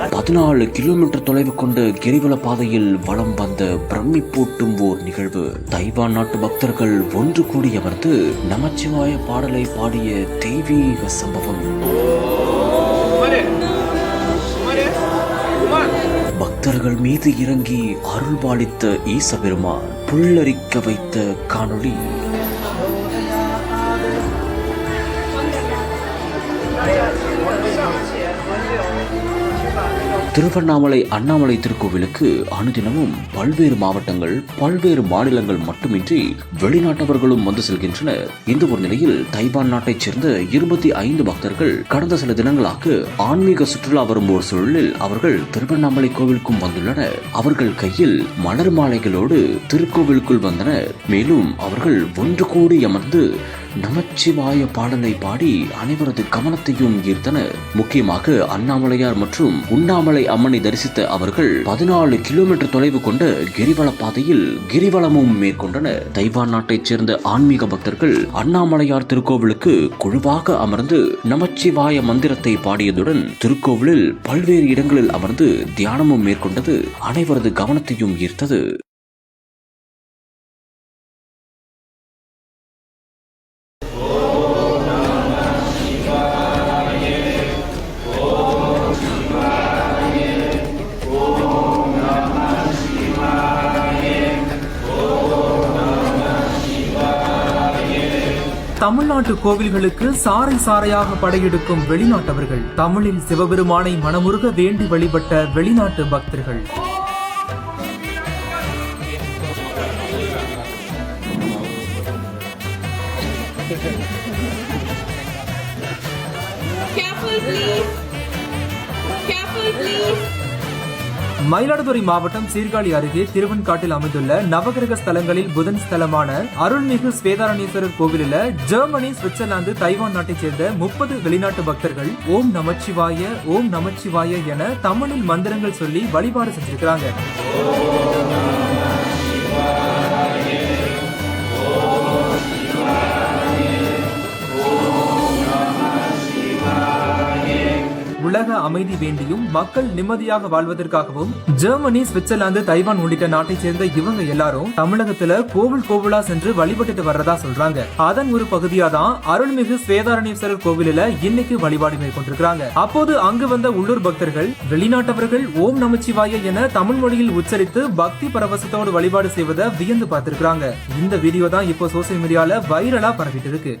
பதினாலு கிலோமீட்டர் தொலைவு கொண்ட கிரிவல பாதையில் வலம் வந்த பிரமிப்பூட்டும் ஓர் நிகழ்வு. தைவான் நாட்டு பக்தர்கள் ஒன்று கூடி அமர்ந்து நமச்சிவாய பாடலை பாடிய தெய்வீக சம்பவம். பக்தர்கள் மீது இறங்கி அருள்பாலித்த ஈசபெருமான் புல்லரிக்க வைத்த காணொளி. திருவண்ணாமலை அண்ணாமலை திருக்கோவிலுக்கு அனுதினமும் பல்வேறு மாவட்டங்கள் பல்வேறு மாநிலங்கள் மட்டுமின்றி வெளிநாட்டவர்களும் வந்து செல்கின்றனர். இந்த ஒரு நிலையில் தைவான் நாட்டைச் சேர்ந்த இருபத்தி ஐந்து பக்தர்கள் கடந்த சில தினங்களாக ஆன்மீக சுற்றுலா வரும் ஒரு சூழலில் அவர்கள் திருவண்ணாமலை கோவிலுக்கும் வந்துள்ளனர். அவர்கள் கையில் மலர் மாலைகளோடு திருக்கோவிலுக்குள் வந்தனர். மேலும் அவர்கள் ஒன்று கூடி அமர்ந்து நமச்சிவாய பாடலை பாடி அனைவரது கவனத்தையும் ஈர்த்தனர். முக்கியமாக அண்ணாமலையார் மற்றும் உண்ணாமலை அம்மனை தரிசித்த அவர்கள் பதினாலு கிலோமீட்டர் தொலைவு கொண்ட கிரிவல பாதையில் கிரிவலமும் மேற்கொண்டனர். தைவான் நாட்டைச் சேர்ந்த ஆன்மீக பக்தர்கள் அண்ணாமலையார் திருக்கோவிலுக்கு குழுவாக அமர்ந்து நமச்சிவாய மந்திரத்தை பாடியதுடன் திருக்கோவிலில் பல்வேறு இடங்களில் அமர்ந்து தியானமும் மேற்கொண்டது அனைவரது கவனத்தையும் ஈர்த்தது. தமிழ்நாட்டு கோவில்களுக்கு சாறை சாறையாக படையெடுக்கும் வெளிநாட்டவர்கள் தமிழில் சிவபெருமானை மனமுருக வேண்டி வழிபட்ட வெளிநாட்டு பக்தர்கள் Careful, please. Careful, please. Mayiladuthurai மாவட்டம் சீர்காழி அருகே திருவன்காட்டில் அமைந்துள்ள நவகிரக ஸ்தலங்களில் புதன் ஸ்தலமான அருள்மிகு ஸ்வேதாரணீஸ்வரர் கோவிலில் ஜெர்மனி சுவிட்சர்லாந்து தைவான் நாட்டைச் சேர்ந்த முப்பது வெளிநாட்டு பக்தர்கள் ஓம் நமச்சிவாய ஓம் நமச்சிவாய என தமிழில் மந்திரங்கள் சொல்லி வழிபாடு செஞ்சிருக்கிறாங்க. உலக அமைதி வேண்டியும் மக்கள் நிம்மதியாக வாழ்வதற்காகவும் ஜெர்மனி சுவிட்சர்லாந்து தைவான் உள்ளிட்ட நாட்டை சேர்ந்த இவங்க எல்லாரும் தமிழகத்துல கோவில் கோவிலா சென்று வழிபட்டுட்டு வர்றதா சொல்றாங்க. அதன் ஒரு பகுதியா தான் அருள்மிகு ஸ்வேதாரணீஸ்வரர் கோவிலில் இன்னைக்கு வழிபாடு மேற்கொண்டிருக்கிறாங்க. அப்போது அங்கு வந்த உள்ளூர் பக்தர்கள் வெளிநாட்டவர்கள் ஓம் நமச்சிவாய என தமிழ் மொழியில் உச்சரித்து பக்தி பரவசத்தோடு வழிபாடு செய்வதை வியந்து பார்த்திருக்கிறாங்க. இந்த வீடியோ தான் இப்போ சோசியல் மீடியால வைரலா பரவிட்டு இருக்கு.